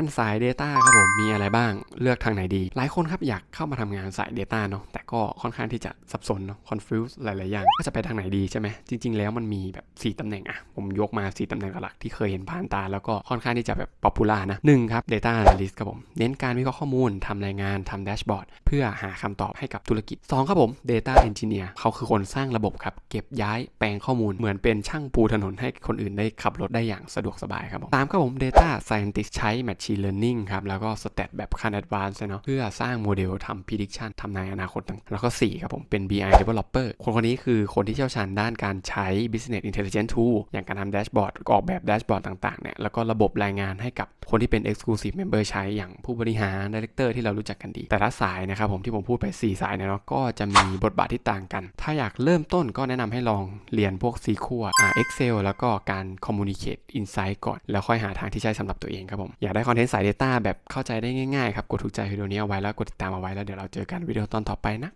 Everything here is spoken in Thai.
านสาย Data ครับผมมีอะไรบ้างเลือกทางไหนดี หลายคนครับอยากเข้ามาทำงานสาย Data เนาะแต่ก็ค่อนข้างที่จะสับสนเนาะ confuse หลาย ๆ อย่างก็จะไปทางไหนดีใช่ไหมจริง ๆ แล้วมันมีแบบ 4ตำแหน่งอะผมยกมา 4ตำแหน่งหลักที่เคยเห็นผ่านตา แล้วก็ค่อนข้างที่จะแบบ popular นะหนึ่งครับ Data Analyst ครับผมเน้นการวิเคราะห์ข้อมูลทำรายงานทำแดชบอร์ดเพื่อหาคำตอบให้กับธุรกิจสองครับผม Data Engineer เขาคือคนสร้างระบบครับเก็บย้ายแปลงข้อมูลเหมือนเป็นช่างปูถนนให้คนอื่นได้ขับรถได้อย่างสะดวกสบายครับผมสามครับผม Data Scientist ใช้ Machine Learning ครับ แล้วก็ Stat แบบขั้น Advanced เนาะเพื่อสร้างโมเดลทำ prediction ทำนายอนาคตต่างๆแล้วก็สี่ครับผม เป็น BI Developer คนคนนี้คือคนที่เชี่ยวชาญด้านการใช้ Business Intelligence Tool อย่างการทำแดชบอร์ดออกแบบแดชบอร์ดต่างๆเนี่ยแล้วก็ระบบรายงานให้กับ คนที่เป็น Exclusive Member ใช้อย่างผู้บริหาร Director ที่เรารู้จักกันดี แต่ละสายนะครับผมที่ผมพูดไป 4 สายเนี่ยเนาะก็จะมีบทบาทที่ต่างกัน ถ้าอยากเริ่มต้นก็แนะนำให้ลองเรียนพวก SQL อ่า Excel แล้วก็การ Communicate Insight ก่อน แล้วค่อยหาทางที่ใช้สำหรับตัวเองครับผมอยากได้คอนเทนต์สาย Data แบบเข้าใจได้ง่ายๆครับกดถูกใจวิดีโอนี้เอาไว้แล้วกดติดตามเอาไว้แล้วเดี๋ยวเราเจอกันวิดีโอตอนต่อไปนะ